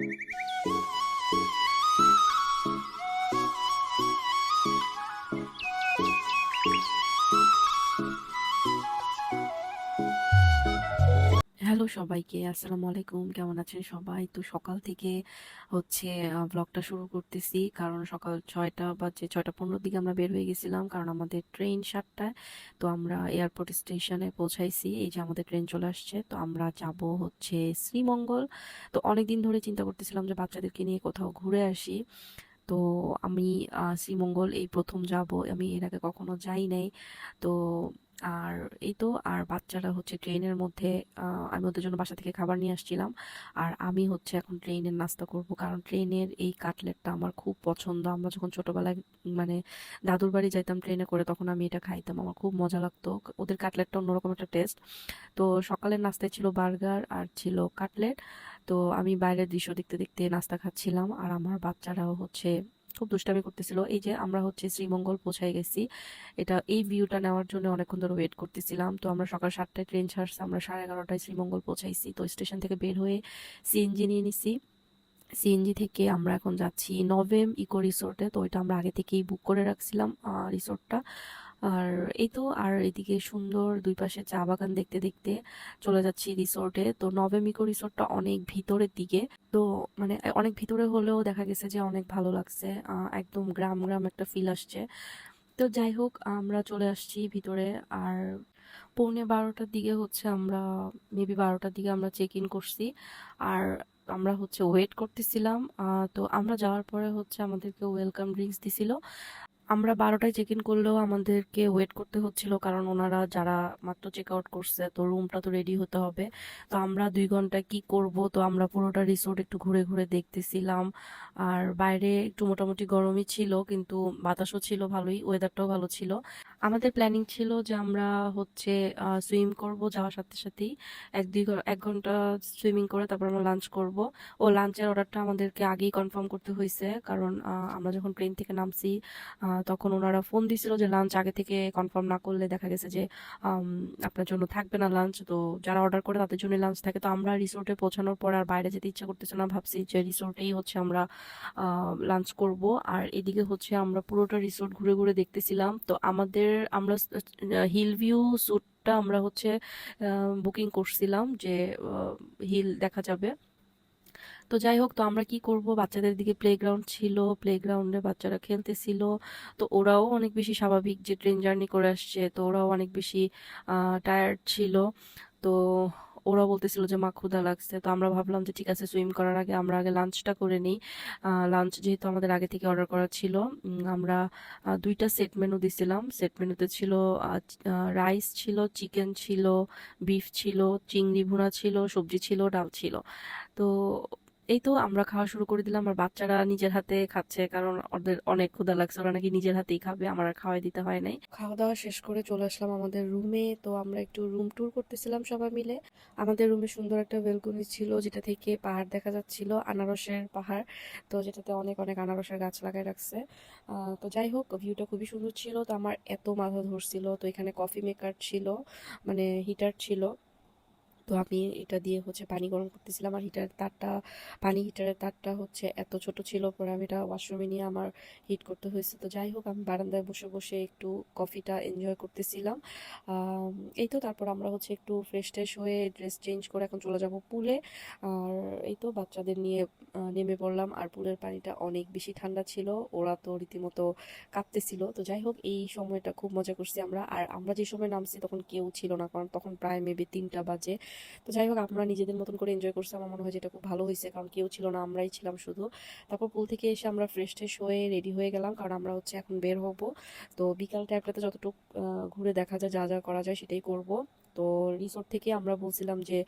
Thank you. সবাইকে। আসসালামু আলাইকুম, কেমন আছেন সবাই? তো সকাল থেকে হচ্ছে ব্লগটা শুরু করতেছি। কারণ সকাল ছয়টা বাজে, ছয়টা পনেরোর দিকে আমরা বের হয়ে গেছিলাম। কারণ আমাদের ট্রেন সাতটায় তো আমরা এয়ারপোর্ট স্টেশনে পৌঁছাইছি। এই যে আমাদের ট্রেন চলে আসছে, তো আমরা যাব হচ্ছে শ্রীমঙ্গল। তো অনেক দিন ধরে চিন্তা করতেছিলাম যে বাচ্চাদেরকে নিয়ে কোথাও ঘুরে আসি। তো আমি শ্রীমঙ্গল এই প্রথম যাব। আমি এর আগে কখনো যাই নাই। তো আর এই তো, আর বাচ্চারা হচ্ছে ট্রেনের মধ্যে আমি ওদের জন্য বাসা থেকে খাবার নিয়ে আসছিলাম। আর আমি হচ্ছে এখন ট্রেনের নাস্তা করব, কারণ ট্রেনের এই কাটলেটটা আমার খুব পছন্দ। আমরা যখন ছোটবেলায় মানে দাদুর বাড়ি যাইতাম ট্রেনে করে, তখন আমি এটা খাইতাম। আমার খুব মজা লাগতো। ওদের কাটলেটটা অন্যরকম একটা টেস্ট। তো সকালের নাস্তায় ছিল বার্গার আর ছিল কাটলেট। তো আমি বাইরের দৃশ্য দেখতে দেখতে নাস্তা খাচ্ছিলাম। আর আমার বাচ্চারাও হচ্ছে খুব দুষ্টামি করতেছিল। এই যে আমরা হচ্ছে শ্রীমঙ্গল পৌঁছায় গেছি, এটা, এই ভিউটা নেওয়ার জন্য অনেকক্ষণ ধরে ওয়েট করতেছিলাম। তো আমরা সকাল সাতটায় ট্রেন ছাড়ছি, আমরা সাড়ে এগারোটায় শ্রীমঙ্গল পৌঁছাইছি। তো স্টেশন থেকে বের হয়ে সিএনজি নিয়ে নিছি। সিএনজি থেকে আমরা এখন যাচ্ছি নভেম ইকো রিসোর্টে। তো এটা আমরা আগে থেকেই বুক করে রাখছিলাম রিসোর্টটা। আর এই তো, আর এদিকে সুন্দর দুই পাশে চা বাগান দেখতে দেখতে চলে যাচ্ছি রিসোর্টে। তো নভেম ইকো রিসোর্টটা অনেক ভিতরের দিকে। তো মানে অনেক ভিতরে হলেও দেখা গেছে যে অনেক ভালো লাগছে। একদম গ্রাম গ্রাম একটা ফিল আসছে। তো যাই হোক, আমরা চলে আসছি ভিতরে। আর পৌনে বারোটার দিকে হচ্ছে আমরা মেবি বারোটার দিকে আমরা চেক ইন করছি। আর আমরা হচ্ছে ওয়েট করতেছিলাম। তো আমরা যাওয়ার পরে হচ্ছে আমাদেরকে ওয়েলকাম ড্রিঙ্কস দিছিল। আমরা বারোটায় চেক ইন করলেও আমাদেরকে ওয়েট করতে হচ্ছিল কারণ ওনারা যারা মাত্র চেক আউট করছে, তো রুমটা তো রেডি হতে হবে। তো আমরা দুই ঘণ্টা কি করব? তো আমরা পুরোটা রিসোর্ট একটু ঘুরে ঘুরে দেখতেছিলাম। আর বাইরে একটু মোটামুটি গরমই ছিল, কিন্তু বাতাসও ছিল ভালোই ওয়েদারটাও ভালো ছিল। আমাদের প্ল্যানিং ছিল যে আমরা হচ্ছে সুইম করব যাওয়ার সাথে সাথেই। এক দুই এক ঘণ্টা সুইমিং করে তারপর আমরা লাঞ্চ করব। ও লাঞ্চের অর্ডারটা আমাদেরকে আগেই কনফার্ম করতে হয়েছে কারণ আমরা যখন প্লেন থেকে নামছি তখন ওনারা ফোন দিছিল যে লাঞ্চ আগে থেকে কনফার্ম না করলে দেখা গেছে যে আপনার জন্য থাকবে না লাঞ্চ তো যারা অর্ডার করে তাদের জন্য লাঞ্চ থাকে। তো আমরা রিসোর্টে পৌঁছানোর পর আর বাইরে যেতে ইচ্ছা করতেছে না। ভাবছি যে রিসোর্টেই হচ্ছে আমরা লাঞ্চ করব। আর এদিকে হচ্ছে আমরা পুরোটা রিসোর্ট ঘুরে ঘুরে দেখতেছিলাম। তো আমাদের, আমরা হিল ভিউ স্যুটটা আমরা হচ্ছে বুকিং করছিলাম যে হিল দেখা যাবে। তো যাই হোক, তো আমরা কি করব? বাচ্চাদের দিকে প্লেগ্রাউন্ড ছিল প্লেগ্রাউন্ডে বাচ্চারা খেলতেছিল। তো ওরাও অনেক বেশি স্বাভাবিক যে ট্রেন জার্নি করে আসছে। তো ওরাও অনেক বেশি টায়ার্ড ছিল। তো ওরা বলতেছিল যে, মা, ক্ষুধা লাগছে। তো আমরা ভাবলাম যে, ঠিক আছে সুইম করার আগে আমরা আগে লাঞ্চটা করে নিই। লাঞ্চ যেহেতু আমাদের আগে থেকে অর্ডার করা ছিল আমরা দুইটা সেট মেনু দিছিলাম। সেট মেনুতে ছিল রাইস ছিল চিকেন ছিল বিফ ছিল, চিংড়ি ভুনা ছিল, সবজি ছিল, ডাল ছিল। তো এই তো আমরা খাওয়া শুরু করে দিলাম, আর বাচ্চারা নিজের হাতে খাচ্ছে, কারণ ওদের অনেক ক্ষুধা লাগছে, ওরা নাকি নিজের হাতেই খাবে, আমার আর খাওয়াই দিতে হয় নাই। খাওয়া দাওয়া শেষ করে চলে আসলাম আমাদের রুমে তো আমরা একটু রুম ট্যুর করতেছিলাম সবাই মিলে। আমাদের রুমে সুন্দর একটা বেলকনি ছিল, যেটা থেকে পাহাড় দেখা যাচ্ছিল, আনারসের পাহাড়, তো যেটাতে অনেক অনেক আনারসের গাছ লাগাই রাখছে। তো যাই হোক ভিউটা খুবই সুন্দর ছিল, তো আমার এত মাথা ধরছিল, তো এখানে কফি মেকার ছিল মানে হিটার ছিল। তো আমি এটা দিয়ে হচ্ছে পানি গরম করতেছিলাম আর হিটারের তারটা, পানি হিটারের তারটা হচ্ছে এত ছোট ছিল পরে আমি এটা ওয়াশরুমে নিয়ে আমার হিট করতে হয়েছে। তো যাই হোক, আমি বারান্দায় বসে বসে একটু কফিটা এনজয় করতেছিলাম। এই তো তারপর আমরা হচ্ছে একটু ফ্রেশ ট্রেশ হয়ে ড্রেস চেঞ্জ করে এখন চলে যাব পুলে। আর এই তো বাচ্চাদের নিয়ে নেমে পড়লাম আর পুলের পানিটা অনেক বেশি ঠান্ডা ছিল, ওরা তো রীতিমতো কাঁপতেছিল। তো যাই হোক, এই সময়টা খুব মজা করছি আমরা। আর আমরা যে সময় নামছি তখন কেউ ছিল না, কারণ তখন প্রায় মেবি তিনটা বাজে। তো যাই হোক আমরা নিজেদের মতন করে এনজয় করছি, আমার মনে হয় যেটা খুব ভালো হয়েছে, কারণ কেউ ছিল না, আমরাই ছিলাম শুধু। তারপর পুল থেকে এসে আমরা ফ্রেশ ট্রেশ হয়ে রেডি হয়ে গেলাম, কারণ আমরা হচ্ছে এখন বের হব। তো বিকাল টাইমটাতে যতটুকু ঘুরে দেখা যায়, যা যা করা যায় সেটাই করব। তো রিসোর্ট থেকে আমরা বলছিলাম যে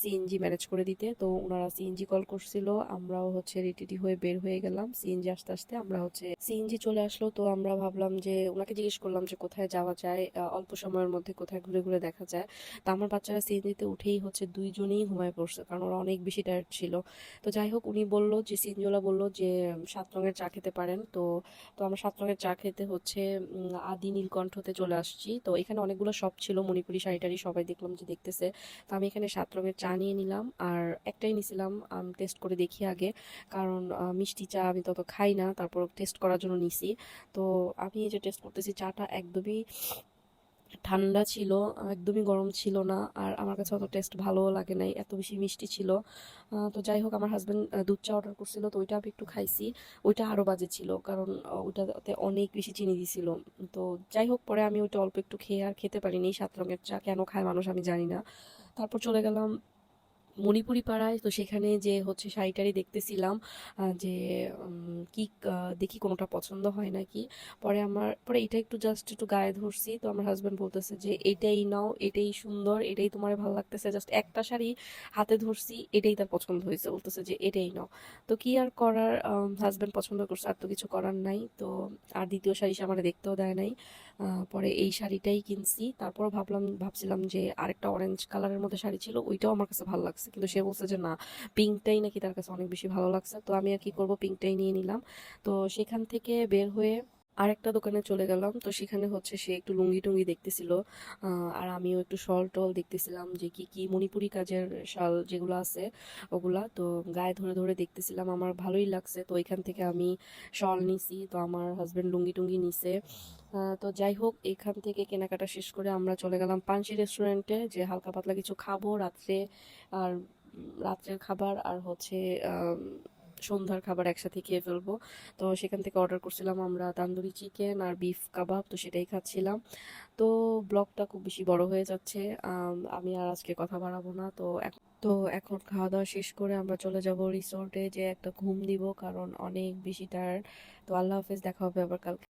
সিএনজি ম্যানেজ করে দিতে। তো ওনারা সিএনজি কল করছিল, আমরাও হচ্ছে রেডি হয়ে বের হয়ে গেলাম। সিএনজি আসতে আসতে আমরা হচ্ছে সিএনজি চলে আসলো। তো আমরা ভাবলাম যে ওনাকে জিজ্ঞেস করলাম যে, কোথায় যাওয়া যায়? অল্প সময়ের মধ্যে কোথায় ঘুরে ঘুরে দেখা যায়। তো আমার বাচ্চারা সিএনজিতে উঠেই হচ্ছে দুইজনেই ঘুমায় পড়ছে, কারণ ওরা অনেক বেশি টায়ার্ড ছিল। তো যাই হোক, উনি বলল যে সিএনজিওয়ালা বলল যে, সাত রঙের চা খেতে পারেন। তো তো আমরা সাত রঙের চা খেতে হচ্ছে আদি নীলকণ্ঠতে চলে আসছি। তো এখানে অনেকগুলো শপ ছিল, মণিপুরি শাড়ি টাড়ি সবাই দেখলাম যে দেখতেছে। তো আমি এখানে সাত রঙের চা নিয়ে নিলাম আর একটাই নিছিলাম টেস্ট করে দেখি আগে। কারণ মিষ্টি চা আমি তত খাই না, তারপর টেস্ট করার জন্য নিছি। তো আমি এই যে টেস্ট করতেছি, চাটা একদমই ঠান্ডা ছিল, একদমই গরম ছিল না, আর আমার কাছে অত টেস্ট ভালোও লাগে নাই, এত বেশি মিষ্টি ছিল। তো যাই হোক, আমার হাজব্যান্ড দুধ চা অর্ডার করছিল, তো ওইটা আমি একটু খাইছি। ওইটা আরও বাজে ছিল, কারণ ওইটাতে অনেক বেশি চিনি দিছিল। তো যাই হোক, পরে আমি ওইটা অল্প একটু খেয়ে আর খেতে পারিনি, সাত রঙের চা কেন খায় মানুষ আমি জানি না। তারপর চলে গেলাম মণিপুরি পাড়ায় তো সেখানে যে হচ্ছে শাড়িটারি দেখতেছিলাম যে কি দেখি কোনোটা পছন্দ হয় নাকি। পরে আমার, পরে এটা একটু জাস্ট একটু গায়ে ধরছি, তো আমার হাজব্যান্ড বলতেছে যে, এটাই নাও, এটাই সুন্দর, এটাই তোমার ভালো লাগতেছে জাস্ট একটা শাড়ি হাতে ধরছি, এটাই তার পছন্দ হয়েছে। বলতেছে যে, এটাই নাও। তো কি আর করার হাজবেন্ড পছন্দ করছে, আর তো কিছু করার নাই, তো আর দ্বিতীয় শাড়ি সে আমার দেখতেও দেয় নাই। পরে এই শাড়িটাই কিনছি। তারপর ভাবলাম, ভাবছিলাম যে আরেকটা অরেঞ্জ কালারের মধ্যে শাড়ি ছিল, ওইটাও আমার কাছে ভালো লাগছে। কিন্তু সে বলছে যে, না পিঙ্কটাই নাকি তার কাছে অনেক বেশি ভালো লাগছে। তো আমি আর কি করব পিঙ্কটাই নিয়ে নিলাম। তো সেখান থেকে বের হয়ে আরেকটা দোকানে চলে গেলাম, তো সেখানে হচ্ছে সে একটু লুঙ্গি টুঙ্গি দেখতেছিল আর আমিও একটু শল টল দেখতেছিলাম যে কি কি মণিপুরি কাজের শাল যেগুলো আছে ওগুলা, তো গায়ে ধরে ধরে দেখতেছিলাম, আমার ভালোই লাগছে, তো এখান থেকে আমি শল নিছি, তো আমার হাজব্যান্ড লুঙ্গি টুঙ্গি নিছে তো যাই হোক, এখান থেকে কেনাকাটা শেষ করে আমরা চলে গেলাম পানসি রেস্টুরেন্টে যে হালকা পাতলা কিছু খাব রাত্রে, আর রাত্রের খাবার, আর হচ্ছে সন্ধ্যার খাবার একসাথে খেয়ে ফেলব। তো সেখান থেকে অর্ডার করছিলাম আমরা তান্দুরি চিকেন আর বিফ কাবাব তো সেটাই খাচ্ছিলাম। তো ব্লগটা খুব বেশি বড় হয়ে যাচ্ছে। আমি আর আজকে কথা বাড়াবো না। তো তো এখন খাওয়া দাওয়া শেষ করে আমরা চলে যাব রিসোর্টে যে একটা ঘুম দিব, কারণ অনেক বেশি টায়ার্ড তো আল্লাহ হাফেজ, দেখা হবে আবার কালকে।